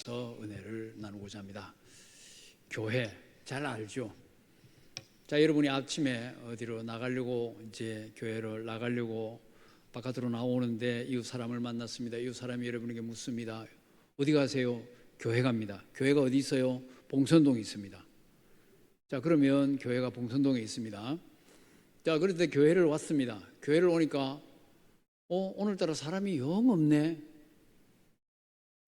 나누면서 은혜를 나누고자 합니다. 교회 잘 알죠? 자, 여러분이 아침에 어디로 나가려고 이제 교회를 나가려고 바깥으로 나오는데 이웃 사람을 만났습니다. 이웃 사람이 여러분에게 묻습니다. 어디 가세요? 교회 갑니다. 교회가 어디 있어요? 봉선동에 있습니다. 자, 그러면 교회가 봉선동에 있습니다. 자, 그런데 교회를 왔습니다. 교회를 오니까 어, 오늘따라 사람이 영 없네.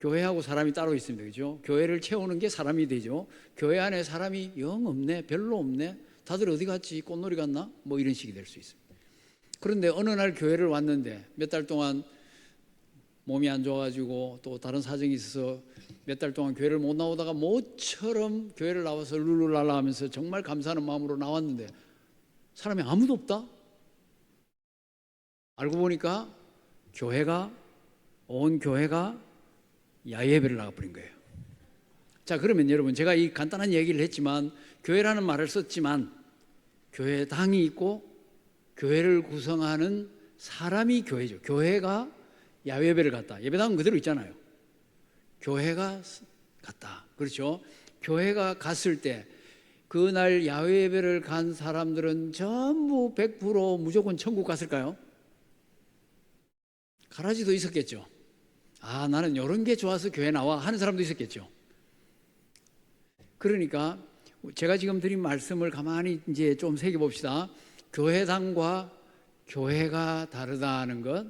교회하고 사람이 따로 있습니다. 그죠? 교회를 채우는 게 사람이 되죠. 교회 안에 사람이 영 없네. 별로 없네. 다들 어디 갔지? 꽃놀이 갔나? 뭐 이런 식이 될 수 있습니다. 그런데 어느 날 교회를 왔는데 몇 달 동안 몸이 안 좋아가지고 또 다른 사정이 있어서 몇 달 동안 교회를 못 나오다가 모처럼 교회를 나와서 룰루랄라 하면서 정말 감사하는 마음으로 나왔는데 사람이 아무도 없다? 알고 보니까 교회가 온 교회가 야예배를 나가버린 거예요. 자 그러면 여러분 제가 이 간단한 얘기를 했지만 교회라는 말을 썼지만 교회당이 있고 교회를 구성하는 사람이 교회죠. 교회가 야외배를 갔다. 예배당은 그대로 있잖아요. 교회가 갔다. 그렇죠. 교회가 갔을 때 그날 야외 예배를 간 사람들은 전부 100% 무조건 천국 갔을까요? 가라지도 있었겠죠. 아, 나는 이런 게 좋아서 교회 나와 하는 사람도 있었겠죠. 그러니까 제가 지금 드린 말씀을 가만히 이제 좀 새겨봅시다. 교회당과 교회가 다르다는 것,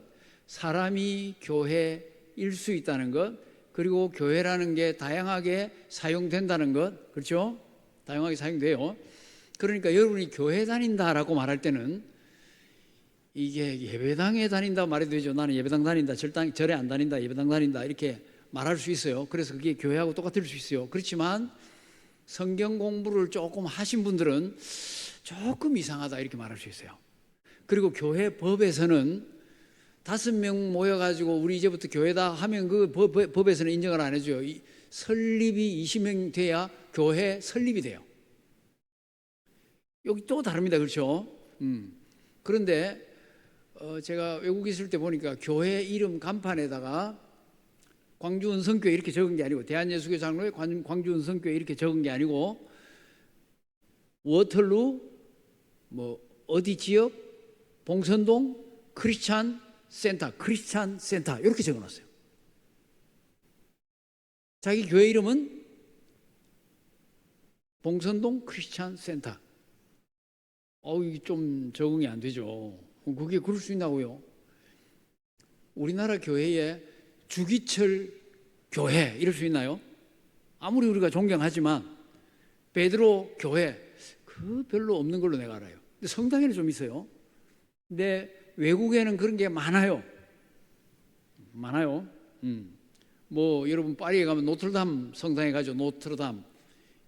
사람이 교회일 수 있다는 것, 그리고 교회라는 게 다양하게 사용된다는 것, 그렇죠? 다양하게 사용돼요. 그러니까 여러분이 교회 다닌다라고 말할 때는 이게 예배당에 다닌다 말해도 되죠. 나는 예배당 다닌다, 절당, 절에 안 다닌다, 예배당 다닌다 이렇게 말할 수 있어요. 그래서 그게 교회하고 똑같을 수 있어요. 그렇지만 성경 공부를 조금 하신 분들은 조금 이상하다 이렇게 말할 수 있어요. 그리고 교회 법에서는 다섯 명 모여가지고 우리 이제부터 교회다 하면 그 법, 법에서는 인정을 안 해줘요. 이 설립이 20명 돼야 교회 설립이 돼요. 여기 또 다릅니다. 그렇죠? 음. 그런데 어, 제가 외국에 있을 때 보니까 교회 이름 간판에다가 광주 은 성교회 이렇게 적은 게 아니고 대한예수교 장로회 광주 은 성교회 이렇게 적은 게 아니고 워털루 뭐 어디 지역 봉선동 크리스찬 센터 크리스찬 센터 이렇게 적어놨어요. 자기 교회 이름은 봉선동 크리스찬 센터. 어, 이게 좀 적응이 안 되죠. 그게 그럴 수 있나고요? 우리나라 교회에 주기철 교회 이럴 수 있나요? 아무리 우리가 존경하지만 베드로 교회 그 별로 없는 걸로 내가 알아요. 근데 성당에는 좀 있어요. 근데 외국에는 그런 게 많아요. 많아요. 음. 뭐 여러분 파리에 가면 노트르담 성당에 가죠. 노트르담.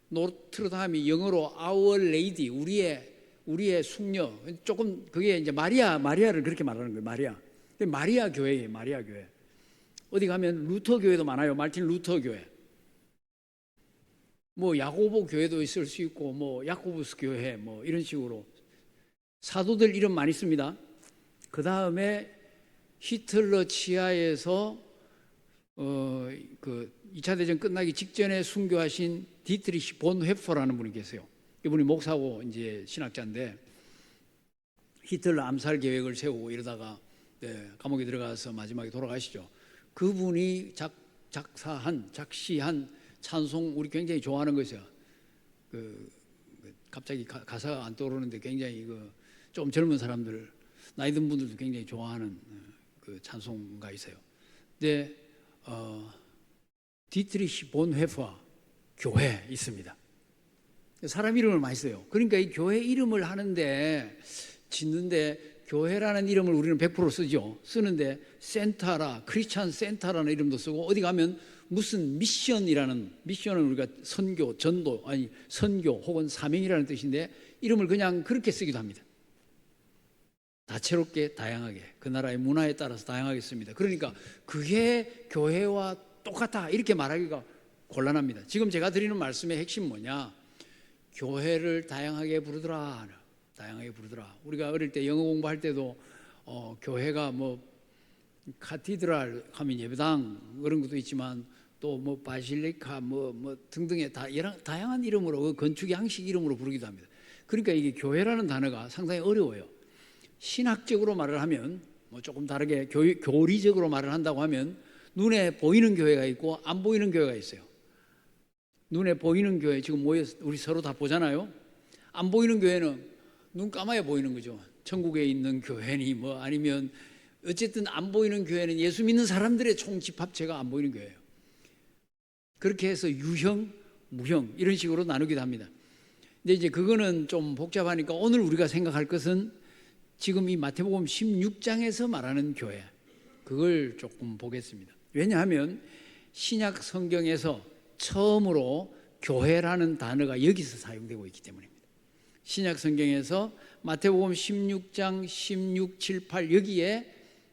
노트르담이 영어로 Our Lady 우리의 우리의 숙녀 조금 그게 이제 마리아 마리아를 그렇게 말하는 거예요. 마리아. 마리아 교회예요. 마리아 교회. 어디 가면 루터 교회도 많아요. 말틴 루터 교회. 뭐 야고보 교회도 있을 수 있고 뭐 야코부스 교회 뭐 이런 식으로 사도들 이름 많이 씁니다. 그 다음에 히틀러 치하에서 어, 그 2차 대전 끝나기 직전에 순교하신 디트리시 본 헤퍼라는 분이 계세요. 이분이 목사고 이제 신학자인데 히틀러 암살 계획을 세우고 이러다가 네, 감옥에 들어가서 마지막에 돌아가시죠. 그분이 작, 작사한 작시한 찬송 우리 굉장히 좋아하는 것이요. 그, 그 갑자기 가, 가사가 안 떠오르는데 굉장히 그좀 젊은 사람들 나이 든 분들도 굉장히 좋아하는 그 찬송가 있어요. 근데 어, 디트리시 본 회파 교회 있습니다. 사람 이름을 많이 써요. 그러니까 이 교회 이름을 하는데 짓는데 교회라는 이름을 우리는 100% 쓰죠. 쓰는데 센타라, 크리스찬 센타라는 이름도 쓰고 어디 가면 무슨 미션이라는 미션은 우리가 선교, 전도 아니 선교 혹은 사명이라는 뜻인데 이름을 그냥 그렇게 쓰기도 합니다. 다채롭게 다양하게 그 나라의 문화에 따라서 다양하게 씁니다. 그러니까 그게 교회와 똑같다 이렇게 말하기가 곤란합니다. 지금 제가 드리는 말씀의 핵심 뭐냐? 교회를 다양하게 부르더라. 다양하게 부르더라. 우리가 어릴 때 영어 공부할 때도 어, 교회가 뭐 카티드랄 하면 예배당 그런 것도 있지만 또 뭐 바실리카 뭐 뭐 등등의 다 다양한 이름으로 그 건축 양식 이름으로 부르기도 합니다. 그러니까 이게 교회라는 단어가 상당히 어려워요. 신학적으로 말을 하면 뭐 조금 다르게 교, 교리적으로 말을 한다고 하면 눈에 보이는 교회가 있고 안 보이는 교회가 있어요. 눈에 보이는 교회 지금 모여 우리 서로 다 보잖아요. 안 보이는 교회는 눈 감아야 보이는 거죠. 천국에 있는 교회니 뭐 아니면 어쨌든 안 보이는 교회는 예수 믿는 사람들의 총 집합체가 안 보이는 교회예요. 그렇게 해서 유형, 무형 이런 식으로 나누기도 합니다. 근데 이제 그거는 좀 복잡하니까 오늘 우리가 생각할 것은 지금 이 마태복음 16장에서 말하는 교회 그걸 조금 보겠습니다. 왜냐하면 신약 성경에서 처음으로 교회라는 단어가 여기서 사용되고 있기 때문입니다. 신약 성경에서 마태복음 16장 16, 7, 8 여기에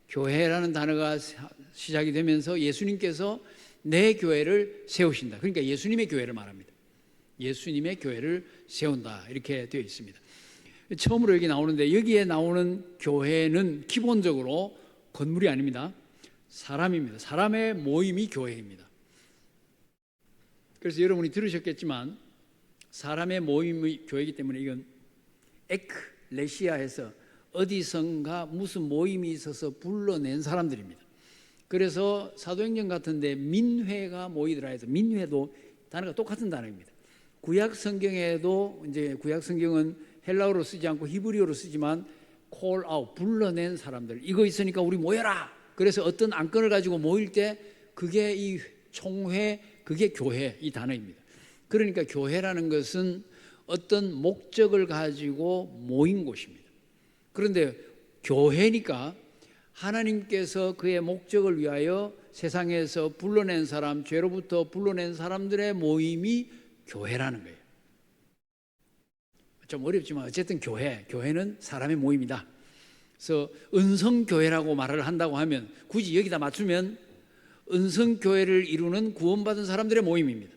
교회라는 단어가 사- 시작이 되면서 예수님께서 내 교회를 세우신다. 그러니까 예수님의 교회를 말합니다. 예수님의 교회를 세운다. 이렇게 되어 있습니다. 처음으로 여기 나오는데 여기에 나오는 교회는 기본적으로 건물이 아닙니다. 사람입니다. 사람의 모임이 교회입니다. 그래서 여러분이 들으셨겠지만 사람의 모임이 교회이기 때문에 이건 에크레시아에서 어디선가 무슨 모임이 있어서 불러낸 사람들입니다. 그래서 사도행전 같은데 민회가 모이더라 해서 민회도 단어가 똑같은 단어입니다. 구약 성경에도 이제 구약 성경은 헬라어로 쓰지 않고 히브리어로 쓰지만 call out 불러낸 사람들 이거 있으니까 우리 모여라. 그래서 어떤 안건을 가지고 모일 때 그게 이 총회 그게 교회 이 단어입니다. 그러니까 교회라는 것은 어떤 목적을 가지고 모인 곳입니다. 그런데 교회니까 하나님께서 그의 목적을 위하여 세상에서 불러낸 사람, 죄로부터 불러낸 사람들의 모임이 교회라는 거예요. 좀 어렵지만 어쨌든 교회, 교회는 사람의 모임이다. 그래서 은성교회라고 말을 한다고 하면 굳이 여기다 맞추면 은성교회를 이루는 구원받은 사람들의 모임입니다.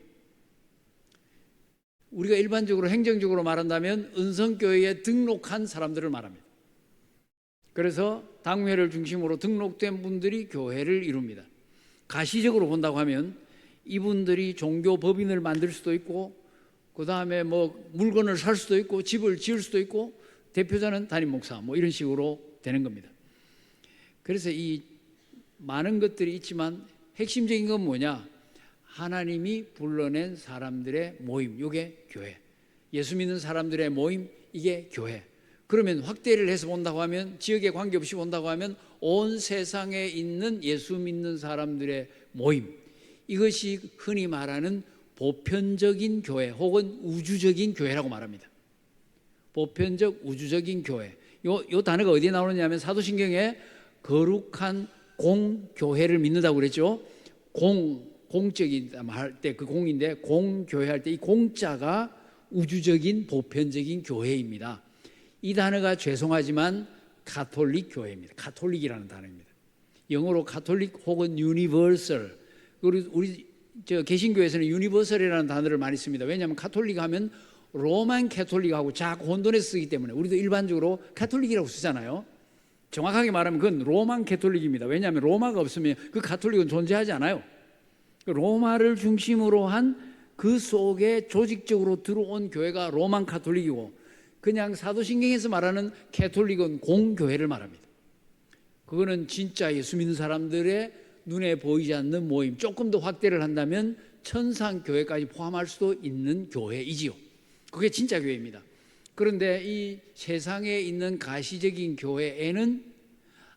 우리가 일반적으로 행정적으로 말한다면 은성교회에 등록한 사람들을 말합니다. 그래서 당회를 중심으로 등록된 분들이 교회를 이룹니다. 가시적으로 본다고 하면 이분들이 종교 법인을 만들 수도 있고 그 다음에 뭐 물건을 살 수도 있고 집을 지을 수도 있고 대표자는 담임 목사 뭐 이런 식으로 되는 겁니다. 그래서 이 많은 것들이 있지만 핵심적인 건 뭐냐? 하나님이 불러낸 사람들의 모임, 이게 교회. 예수 믿는 사람들의 모임, 이게 교회. 그러면 확대를 해서 본다고 하면 지역에 관계없이 본다고 하면 온 세상에 있는 예수 믿는 사람들의 모임. 이것이 흔히 말하는 보편적인 교회 혹은 우주적인 교회라고 말합니다. 보편적 우주적인 교회. 요, 요 단어가 어디에 나오느냐면 사도신경에 거룩한 공교회를 믿는다고 그랬죠. 공, 공적이다 할 때 그 공인데 공교회 할 때 이 공자가 우주적인 보편적인 교회입니다. 이 단어가 죄송하지만 가톨릭 교회입니다. 가톨릭이라는 단어입니다. 영어로 가톨릭 혹은 유니버설. 우리 우리 저 개신교에서는 유니버설이라는 단어를 많이 씁니다. 왜냐하면 가톨릭 하면 로만 캐톨릭하고 자꾸 혼돈해 쓰기 때문에 우리도 일반적으로 가톨릭이라고 쓰잖아요. 정확하게 말하면 그건 로만 캐톨릭입니다. 왜냐하면 로마가 없으면 그 가톨릭은 존재하지 않아요. 로마를 중심으로 한 그 속에 조직적으로 들어온 교회가 로만 카톨릭이고 그냥 사도신경에서 말하는 캐톨릭은 공교회를 말합니다. 그거는 진짜 예수 믿는 사람들의 눈에 보이지 않는 모임 조금 더 확대를 한다면 천상 교회까지 포함할 수도 있는 교회이지요. 그게 진짜 교회입니다. 그런데 이 세상에 있는 가시적인 교회에는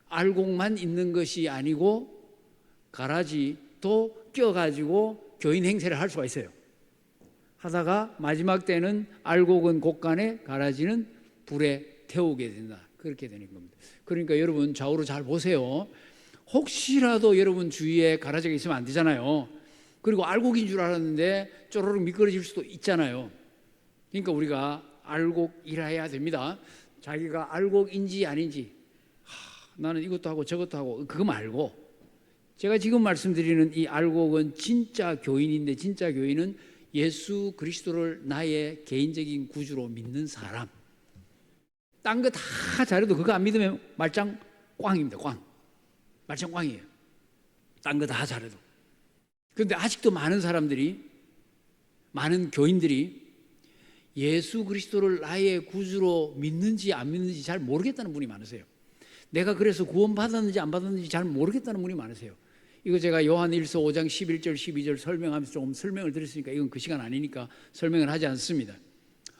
알곡만 있는 것이 아니고 가라지도 껴가지고 교인 행세를 할 수가 있어요. 하다가 마지막 때는 알곡은 곡간에 가라지는 불에 태우게 된다. 그렇게 되는 겁니다. 그러니까 여러분 좌우로 잘 보세요. 혹시라도 여러분 주위에 가라지가 있으면 안 되잖아요. 그리고 알곡인 줄 알았는데 쪼르륵 미끄러질 수도 있잖아요. 그러니까 우리가 알곡이라야 됩니다. 자기가 알곡인지 아닌지 하, 나는 이것도 하고 저것도 하고 그거 말고 제가 지금 말씀드리는 이 알곡은 진짜 교인인데 진짜 교인은 예수 그리스도를 나의 개인적인 구주로 믿는 사람. 딴 거 다 잘해도 그거 안 믿으면 말짱 꽝입니다. 꽝. 말짱 꽝이에요. 딴 거 다 잘해도. 그런데 아직도 많은 사람들이 많은 교인들이 예수 그리스도를 나의 구주로 믿는지 안 믿는지 잘 모르겠다는 분이 많으세요. 내가 그래서 구원 받았는지 안 받았는지 잘 모르겠다는 분이 많으세요. 이거 제가 요한 1서 5장 11절 12절 설명하면서 조금 설명을 드렸으니까 이건 그 시간 아니니까 설명을 하지 않습니다.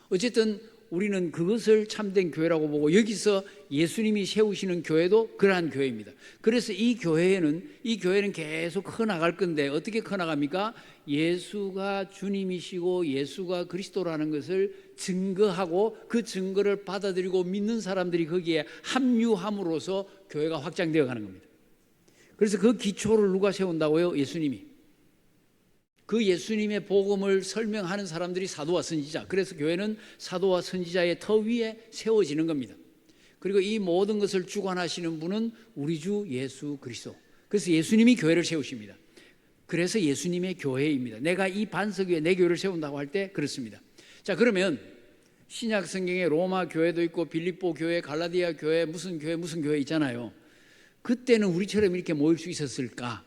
어쨌든 우리는 그것을 참된 교회라고 보고 여기서 예수님이 세우시는 교회도 그러한 교회입니다. 그래서 이 교회에는 이 교회는 계속 커 나갈 건데 어떻게 커 나갑니까? 예수가 주님이시고 예수가 그리스도라는 것을 증거하고 그 증거를 받아들이고 믿는 사람들이 거기에 합류함으로써 교회가 확장되어 가는 겁니다. 그래서 그 기초를 누가 세운다고요? 예수님이. 그 예수님의 복음을 설명하는 사람들이 사도와 선지자. 그래서 교회는 사도와 선지자의 터 위에 세워지는 겁니다. 그리고 이 모든 것을 주관하시는 분은 우리 주 예수 그리스도. 그래서 예수님이 교회를 세우십니다. 그래서 예수님의 교회입니다. 내가 이 반석 위에 내 교회를 세운다고 할 때 그렇습니다. 자, 그러면 신약 성경에 로마 교회도 있고 빌립보 교회, 갈라디아 교회, 무슨 교회, 무슨 교회 있잖아요. 그때는 우리처럼 이렇게 모일 수 있었을까?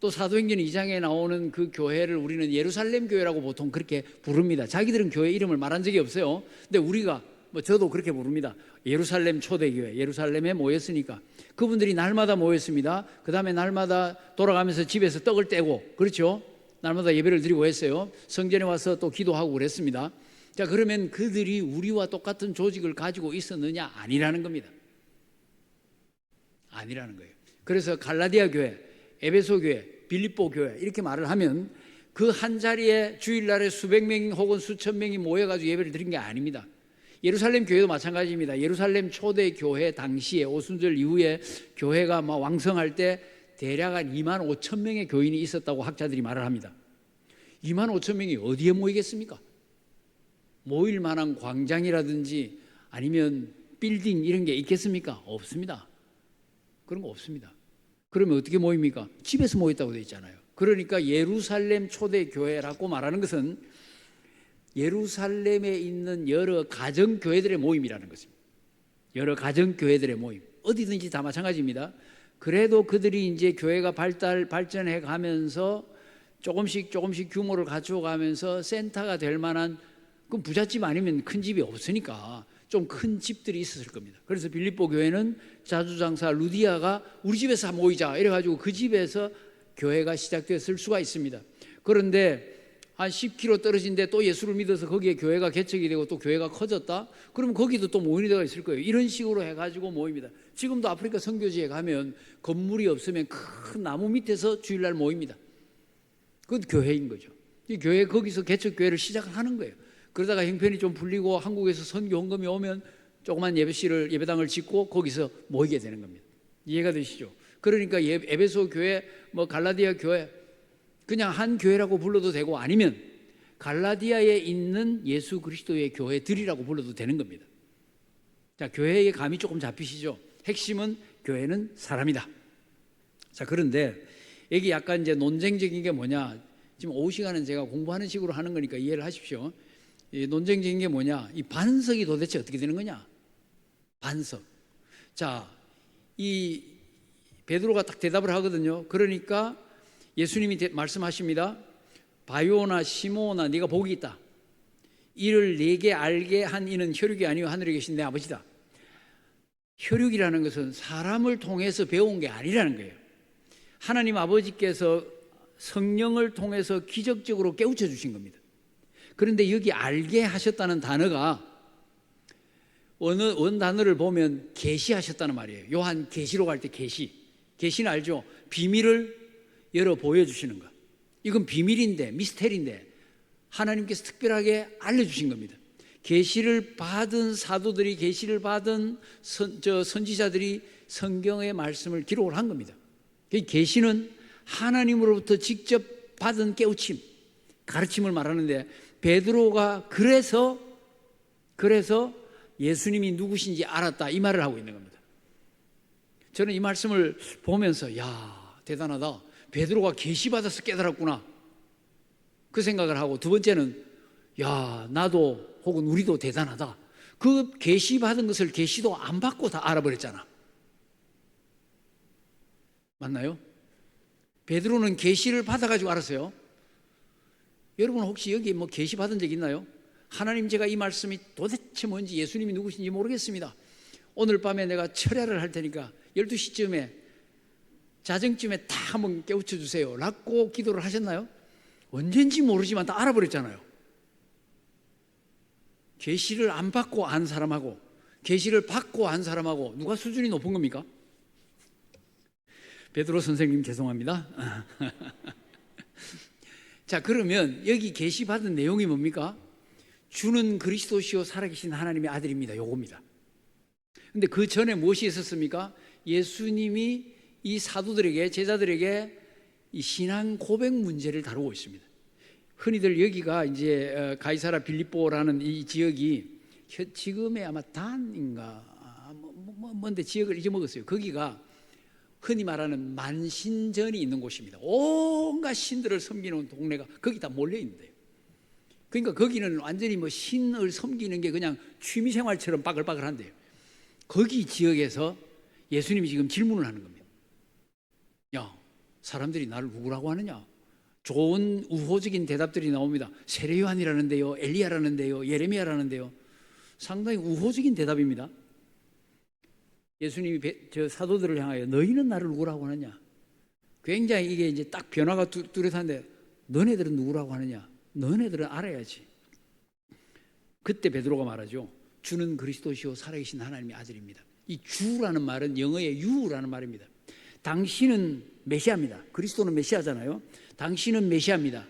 또 사도행전 2장에 나오는 그 교회를 우리는 예루살렘 교회라고 보통 그렇게 부릅니다. 자기들은 교회 이름을 말한 적이 없어요. 근데 우리가 뭐 저도 그렇게 부릅니다. 예루살렘 초대교회, 예루살렘에 모였으니까 그분들이 날마다 모였습니다. 그 다음에 날마다 돌아가면서 집에서 떡을 떼고 그렇죠. 날마다 예배를 드리고 했어요. 성전에 와서 또 기도하고 그랬습니다. 자 그러면 그들이 우리와 똑같은 조직을 가지고 있었느냐 아니라는 겁니다. 아니라는 거예요. 그래서 갈라디아 교회, 에베소 교회, 빌립보 교회 이렇게 말을 하면 그 한 자리에 주일날에 수백 명 혹은 수천 명이 모여가지고 예배를 드린 게 아닙니다. 예루살렘 교회도 마찬가지입니다. 예루살렘 초대 교회 당시에 오순절 이후에 교회가 막 왕성할 때 대략 한 2만 5천 명의 교인이 있었다고 학자들이 말을 합니다. 2만 5천 명이 어디에 모이겠습니까? 모일 만한 광장이라든지 아니면 빌딩 이런 게 있겠습니까? 없습니다. 그런 거 없습니다. 그러면 어떻게 모입니까? 집에서 모였다고 되어 있잖아요. 그러니까 예루살렘 초대교회라고 말하는 것은 예루살렘에 있는 여러 가정교회들의 모임이라는 것입니다. 여러 가정교회들의 모임. 어디든지 다 마찬가지입니다. 그래도 그들이 이제 교회가 발달, 발전해 가면서 조금씩 조금씩 규모를 갖추어 가면서 센터가 될 만한 그 부잣집 아니면 큰 집이 없으니까 좀 큰 집들이 있었을 겁니다. 그래서 빌립보 교회는 자주장사 루디아가 우리 집에서 모이자 이래가지고 그 집에서 교회가 시작됐을 수가 있습니다. 그런데 한 10km 떨어진데 또 예수를 믿어서 거기에 교회가 개척이 되고 또 교회가 커졌다? 그러면 거기도 또 모이는 데가 있을 거예요. 이런 식으로 해가지고 모입니다. 지금도 아프리카 선교지에 가면 건물이 없으면 큰 나무 밑에서 주일날 모입니다. 그건 교회인 거죠. 이 교회 거기서 개척 교회를 시작을 하는 거예요. 그러다가 형편이 좀 풀리고 한국에서 선교 헌금이 오면 조그만 예배실을 예배당을 짓고 거기서 모이게 되는 겁니다. 이해가 되시죠? 그러니까 예- 에베소 교회, 뭐 갈라디아 교회 그냥 한 교회라고 불러도 되고 아니면 갈라디아에 있는 예수 그리스도의 교회들이라고 불러도 되는 겁니다. 자, 교회의 감이 조금 잡히시죠? 핵심은 교회는 사람이다. 자, 그런데 여기 약간 이제 논쟁적인 게 뭐냐? 지금 오후 시간은 제가 공부하는 식으로 하는 거니까 이해를 하십시오. 이 논쟁적인 게 뭐냐? 이 반석이 도대체 어떻게 되는 거냐? 반석. 자, 이 베드로가 딱 대답을 하거든요. 그러니까 예수님이 대- 말씀하십니다. 바요나 시모나 네가 복이 있다. 이를 네게 알게 한 이는 혈육이 아니요 하늘에 계신 내 아버지다. 혈육이라는 것은 사람을 통해서 배운 게 아니라는 거예요. 하나님 아버지께서 성령을 통해서 기적적으로 깨우쳐 주신 겁니다. 그런데 여기 알게 하셨다는 단어가 어느 원 단어를 보면 계시하셨다는 말이에요. 요한 계시록 할 때 계시. 계시는 알죠? 비밀을 열어 보여 주시는 것. 이건 비밀인데 미스테리인데 하나님께서 특별하게 알려 주신 겁니다. 계시를 받은 사도들이 계시를 받은 선, 저 선지자들이 성경의 말씀을 기록을 한 겁니다. 그 계시는 하나님으로부터 직접 받은 깨우침, 가르침을 말하는데 베드로가 그래서 그래서 예수님이 누구신지 알았다 이 말을 하고 있는 겁니다. 저는 이 말씀을 보면서 야 대단하다. 베드로가 계시 받아서 깨달았구나. 그 생각을 하고 두 번째는 야 나도 혹은 우리도 대단하다. 그 계시 받은 것을 계시도 안 받고 다 알아버렸잖아. 맞나요? 베드로는 계시를 받아가지고 알았어요. 여러분 혹시 여기 뭐 계시 받은 적 있나요? 하나님 제가 이 말씀이 도대체 뭔지 예수님이 누구신지 모르겠습니다. 오늘 밤에 내가 철야를 할 테니까 12시쯤에 자정쯤에 다 한번 깨우쳐 주세요. 라고 기도를 하셨나요? 언젠지 모르지만 다 알아버렸잖아요. 계시를 안 받고 안 사람하고 계시를 받고 안 사람하고 누가 수준이 높은 겁니까? 베드로 선생님 죄송합니다. 자, 그러면 여기 계시 받은 내용이 뭡니까? 주는 그리스도시요 살아계신 하나님의 아들입니다. 요겁니다. 근데 그 전에 무엇이 있었습니까? 예수님이 이 사도들에게 제자들에게 이 신앙 고백 문제를 다루고 있습니다. 흔히들 여기가 이제 어, 가이사라 빌립보라는 이 지역이 혀- 지금의 아마 단인가 아, 뭐, 뭐, 뭐, 뭔데 지역을 잊어먹었어요. 거기가 흔히 말하는 만신전이 있는 곳입니다. 온갖 신들을 섬기는 동네가 거기 다 몰려 있는데요. 그러니까 거기는 완전히 뭐 신을 섬기는 게 그냥 취미 생활처럼 빠글빠글한데요. 거기 지역에서 예수님이 지금 질문을 하는 겁니다. 야, 사람들이 나를 누구라고 하느냐? 좋은 우호적인 대답들이 나옵니다. 세례요한이라는데요, 엘리야라는데요, 예레미야라는데요. 상당히 우호적인 대답입니다. 예수님이 배- 저 사도들을 향하여 너희는 나를 누구라고 하느냐? 굉장히 이게 이제 딱 변화가 뚜- 뚜렷한데 너네들은 누구라고 하느냐? 너네들은 알아야지. 그때 베드로가 말하죠. 주는 그리스도시요 살아계신 하나님의 아들입니다. 이 주라는 말은 영어의 유라는 말입니다. 당신은 메시아입니다. 그리스도는 메시아잖아요. 당신은 메시아입니다.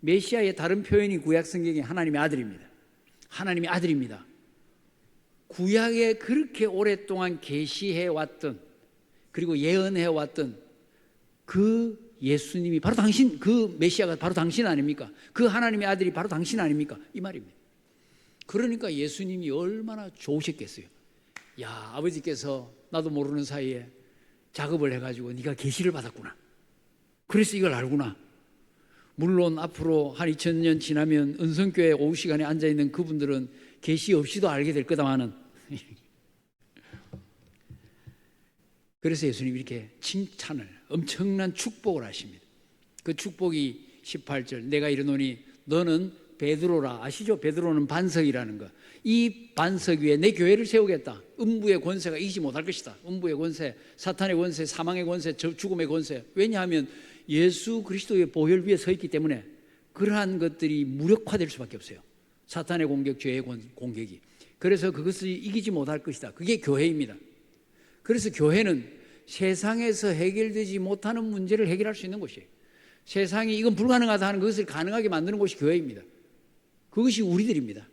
메시아의 다른 표현이 구약 성경에 하나님의 아들입니다. 하나님의 아들입니다. 구약에 그렇게 오랫동안 계시해 왔던 그리고 예언해 왔던 그 예수님이 바로 당신 그 메시아가 바로 당신 아닙니까? 그 하나님의 아들이 바로 당신 아닙니까? 이 말입니다. 그러니까 예수님이 얼마나 좋으셨겠어요. 야 아버지께서 나도 모르는 사이에 작업을 해 가지고 네가 계시를 받았구나. 그래서 이걸 알구나. 물론 앞으로 한 2000년 지나면 은성교회 오후 시간에 앉아 있는 그분들은 계시 없이도 알게 될 거다마는 그래서 예수님이 이렇게 칭찬을 엄청난 축복을 하십니다. 그 축복이 18절 내가 이르노니 너는 베드로라 아시죠? 베드로는 반석이라는 거. 이 반석 위에 내 교회를 세우겠다. 음부의 권세가 이기지 못할 것이다. 음부의 권세, 사탄의 권세, 사망의 권세, 저- 죽음의 권세. 왜냐하면 예수 그리스도의 보혈 위에 서 있기 때문에 그러한 것들이 무력화될 수밖에 없어요. 사탄의 공격, 죄의 공- 공격이. 그래서 그것을 이기지 못할 것이다. 그게 교회입니다. 그래서 교회는 세상에서 해결되지 못하는 문제를 해결할 수 있는 곳이에요. 세상이 이건 불가능하다 하는 것을 가능하게 만드는 곳이 교회입니다. 그것이 우리들입니다.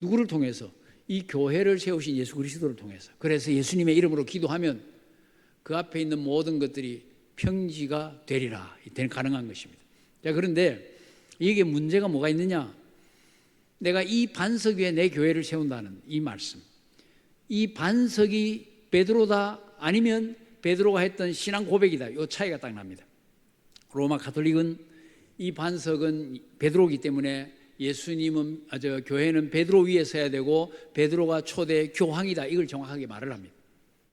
누구를 통해서? 이 교회를 세우신 예수 그리스도를 통해서. 그래서 예수님의 이름으로 기도하면 그 앞에 있는 모든 것들이 평지가 되리라. 되- 가능한 것입니다. 자, 그런데 이게 문제가 뭐가 있느냐? 내가 이 반석 위에 내 교회를 세운다는 이 말씀. 이 반석이 베드로다 아니면 베드로가 했던 신앙 고백이다. 이 차이가 딱 납니다. 로마 가톨릭은 이 반석은 베드로이기 때문에 예수님은 아, 저 교회는 베드로 위에 서야 되고 베드로가 초대 교황이다. 이걸 정확하게 말을 합니다.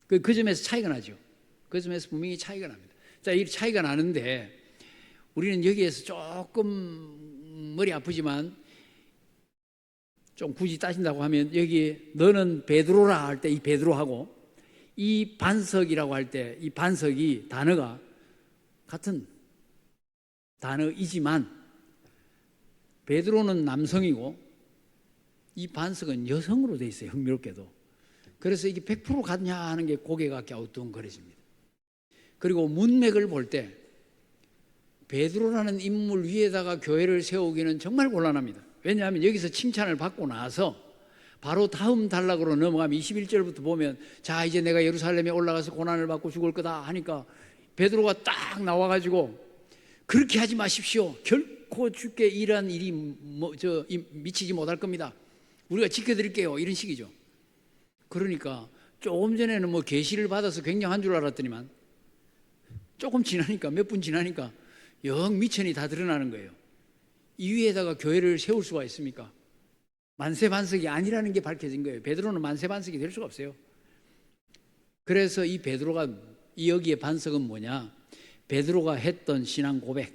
그, 그 점에서 차이가 나죠. 그 점에서 분명히 차이가 납니다. 자, 이 차이가 나는데 우리는 여기에서 조금 머리 아프지만 좀 굳이 따진다고 하면 여기 너는 베드로라 할 때 이 베드로하고 이 반석이라고 할 때 이 반석이 단어가 같은 단어이지만 베드로는 남성이고 이 반석은 여성으로 돼 있어요. 흥미롭게도. 그래서 이게 100% 같냐 하는 게 고개가 갸우뚱거려집니다. 그리고 문맥을 볼 때 베드로라는 인물 위에다가 교회를 세우기는 정말 곤란합니다. 왜냐하면 여기서 칭찬을 받고 나서 바로 다음 단락으로 넘어가면 21절부터 보면 자 이제 내가 예루살렘에 올라가서 고난을 받고 죽을 거다 하니까 베드로가 딱 나와가지고 그렇게 하지 마십시오. 결코 죽게 일한 일이 뭐, 저, 이- 미치지 못할 겁니다. 우리가 지켜드릴게요. 이런 식이죠. 그러니까 조금 전에는 뭐 계시를 받아서 굉장한 줄 알았더니만 조금 지나니까 몇 분 지나니까 영 미천이 다 드러나는 거예요. 이 위에다가 교회를 세울 수가 있습니까? 만세 반석이 아니라는 게 밝혀진 거예요. 베드로는 만세 반석이 될 수가 없어요. 그래서 이 베드로가 이 여기에 반석은 뭐냐? 베드로가 했던 신앙 고백.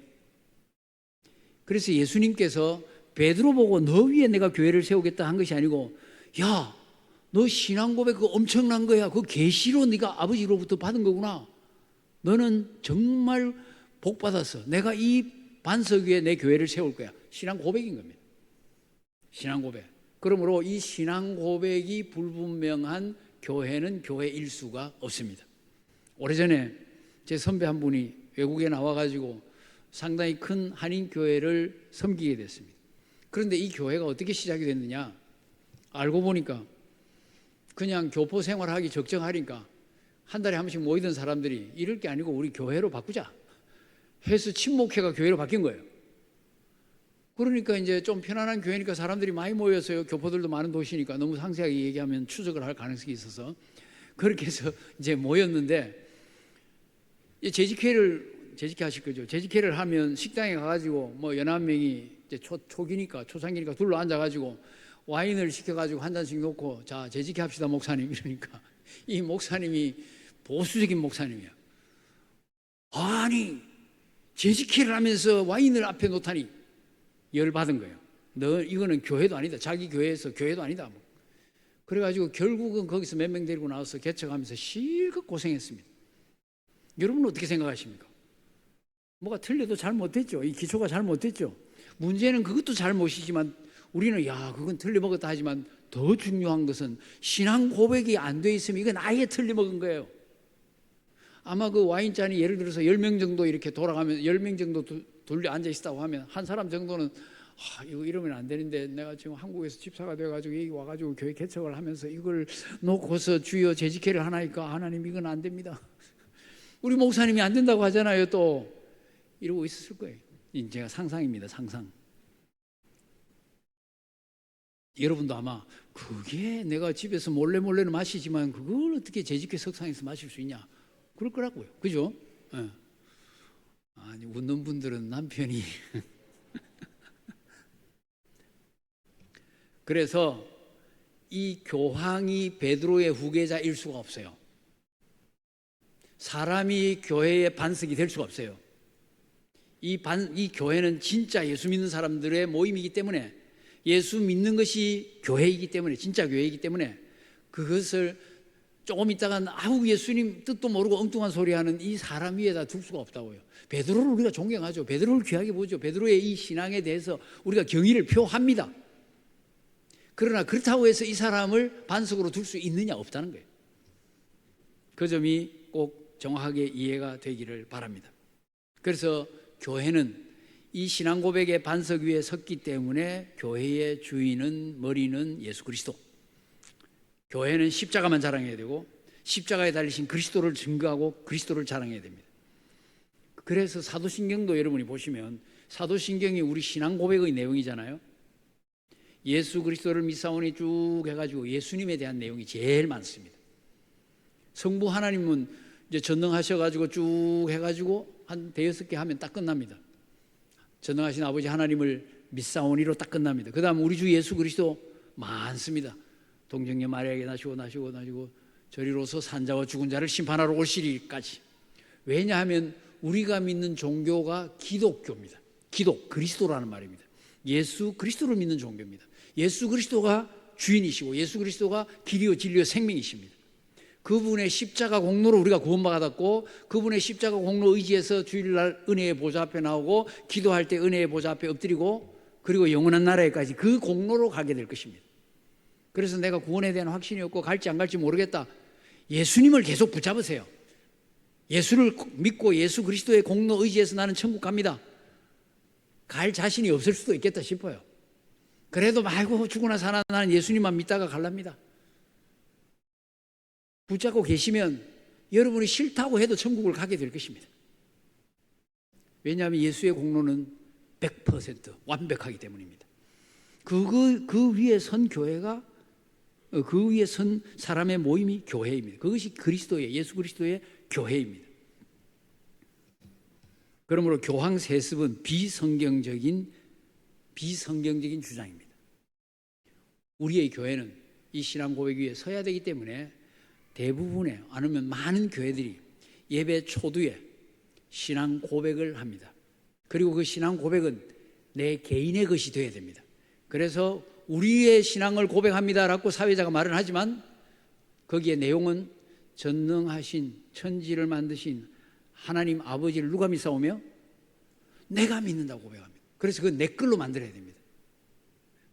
그래서 예수님께서 베드로 보고 너 위에 내가 교회를 세우겠다 한 것이 아니고 야, 너 신앙 고백 그거 엄청난 거야. 그 계시로 네가 아버지로부터 받은 거구나. 너는 정말 복 받았어. 내가 이 반석 위에 내 교회를 세울 거야. 신앙 고백인 겁니다. 신앙 고백. 그러므로 이 신앙 고백이 불분명한 교회는 교회 일수가 없습니다. 오래전에 제 선배 한 분이 외국에 나와가지고 상당히 큰 한인 교회를 섬기게 됐습니다. 그런데 이 교회가 어떻게 시작이 됐느냐? 알고 보니까 그냥 교포 생활하기 적정하니까 한 달에 한 번씩 모이던 사람들이 이럴 게 아니고 우리 교회로 바꾸자. 해서 친목회가 교회로 바뀐 거예요. 그러니까 이제 좀 편안한 교회니까 사람들이 많이 모여서요. 교포들도 많은 도시니까 너무 상세하게 얘기하면 추적을 할 가능성이 있어서 그렇게 해서 이제 모였는데 재직회를 재직회 하실 거죠. 재직회를 하면 식당에 가가지고 뭐 연한 명이 이제 초, 초기니까 초창기니까 둘러 앉아가지고 와인을 시켜가지고 한 잔씩 놓고 자 재직회 합시다 목사님 이러니까 이 목사님이 보수적인 목사님이야. 아니 재직회를 하면서 와인을 앞에 놓다니 열 받은 거예요. 너 이거는 교회도 아니다. 자기 교회에서 교회도 아니다. 뭐. 그래가지고 결국은 거기서 몇 명 데리고 나와서 개척하면서 실컷 고생했습니다. 여러분은 어떻게 생각하십니까? 뭐가 틀려도 잘못됐죠. 이 기초가 잘못됐죠. 문제는 그것도 잘못이지만 우리는 야 그건 틀려먹었다 하지만 더 중요한 것은 신앙 고백이 안 돼 있으면 이건 아예 틀려먹은 거예요. 아마 그 와인잔이 예를 들어서 10명 정도 이렇게 돌아가면 10명 정도 돌려 앉아 있다고 하면 한 사람 정도는 아, 이거 이러면 안 되는데 내가 지금 한국에서 집사가 돼가지고 여기 와가지고 교회 개척을 하면서 이걸 놓고서 주여 재직회를 하나니까 하나님 이건 안 됩니다. 우리 목사님이 안 된다고 하잖아요 또 이러고 있었을 거예요. 제가 상상입니다 상상. 여러분도 아마 그게 내가 집에서 몰래 몰래는 마시지만 그걸 어떻게 재직회 석상에서 마실 수 있냐 그럴 거라고요. 그죠? 네. 아니 웃는 분들은 남편이 그래서 이 교황이 베드로의 후계자일 수가 없어요. 사람이 교회의 반석이 될 수가 없어요. 이, 반, 이 교회는 진짜 예수 믿는 사람들의 모임이기 때문에 예수 믿는 것이 교회이기 때문에 진짜 교회이기 때문에 그것을 조금 있다가 아우 예수님 뜻도 모르고 엉뚱한 소리 하는 이 사람 위에다 둘 수가 없다고요. 베드로를 우리가 존경하죠. 베드로를 귀하게 보죠. 베드로의 이 신앙에 대해서 우리가 경의를 표합니다. 그러나 그렇다고 해서 이 사람을 반석으로 둘 수 있느냐 없다는 거예요. 그 점이 꼭 정확하게 이해가 되기를 바랍니다. 그래서 교회는 이 신앙 고백의 반석 위에 섰기 때문에 교회의 주인은 머리는 예수 그리스도. 교회는 십자가만 자랑해야 되고 십자가에 달리신 그리스도를 증거하고 그리스도를 자랑해야 됩니다. 그래서 사도신경도 여러분이 보시면 사도신경이 우리 신앙 고백의 내용이잖아요. 예수 그리스도를 믿사오니 쭉 해가지고 예수님에 대한 내용이 제일 많습니다. 성부 하나님은 이제 전능하셔가지고 쭉 해가지고 한 대여섯 개 하면 딱 끝납니다. 전능하신 아버지 하나님을 믿사오니로 딱 끝납니다. 그 다음 우리 주 예수 그리스도 많습니다. 동정녀 마리아에게 나시고 나시고 나시고 저리로서 산자와 죽은 자를 심판하러 올시리까지. 왜냐하면 우리가 믿는 종교가 기독교입니다. 기독, 그리스도라는 말입니다. 예수 그리스도를 믿는 종교입니다. 예수 그리스도가 주인이시고 예수 그리스도가 길이요 진리요 생명이십니다. 그분의 십자가 공로로 우리가 구원받았고 그분의 십자가 공로 의지해서 주일날 은혜의 보좌 앞에 나오고 기도할 때 은혜의 보좌 앞에 엎드리고 그리고 영원한 나라에까지 그 공로로 가게 될 것입니다. 그래서 내가 구원에 대한 확신이 없고 갈지 안 갈지 모르겠다. 예수님을 계속 붙잡으세요. 예수를 믿고 예수 그리스도의 공로 의지해서 나는 천국 갑니다. 갈 자신이 없을 수도 있겠다 싶어요. 그래도 말고 죽으나 사나 나는 예수님만 믿다가 갈랍니다. 붙잡고 계시면 여러분이 싫다고 해도 천국을 가게 될 것입니다. 왜냐하면 예수의 공로는 100% 완벽하기 때문입니다. 그, 그 위에 선 교회가 그 위에 선 사람의 모임이 교회입니다. 그것이 그리스도의 예수 그리스도의 교회입니다. 그러므로 교황 세습은 비성경적인 비성경적인 주장입니다. 우리의 교회는 이 신앙 고백 위에 서야 되기 때문에 대부분의 아니면 많은 교회들이 예배 초두에 신앙 고백을 합니다. 그리고 그 신앙 고백은 내 개인의 것이 되어야 됩니다. 그래서 우리의 신앙을 고백합니다라고 사회자가 말은 하지만 거기에 내용은 전능하신 천지를 만드신 하나님 아버지를 누가 믿사오며 내가 믿는다고 고백합니다. 그래서 그내 걸로 만들어야 됩니다.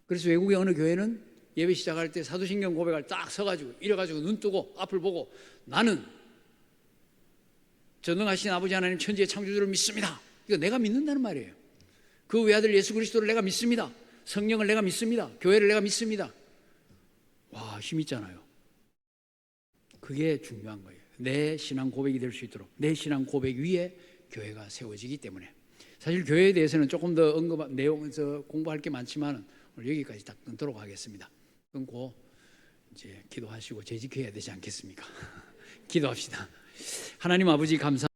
그래서 외국의 어느 교회는 예배 시작할 때 사도신경 고백을 딱 서가지고 이래가지고 눈 뜨고 앞을 보고 나는 전능하신 아버지 하나님 천지의 창조주를 믿습니다. 이거 내가 믿는다는 말이에요. 그 외아들 예수 그리스도를 내가 믿습니다. 성령을 내가 믿습니다. 교회를 내가 믿습니다. 와, 힘 있잖아요. 그게 중요한 거예요. 내 신앙 고백이 될 수 있도록 내 신앙 고백 위에 교회가 세워지기 때문에 사실 교회에 대해서는 조금 더 언급 내용에서 공부할 게 많지만 오늘 여기까지 딱 끊도록 하겠습니다. 끊고 이제 기도하시고 재직해야 되지 않겠습니까? 기도합시다. 하나님 아버지 감사.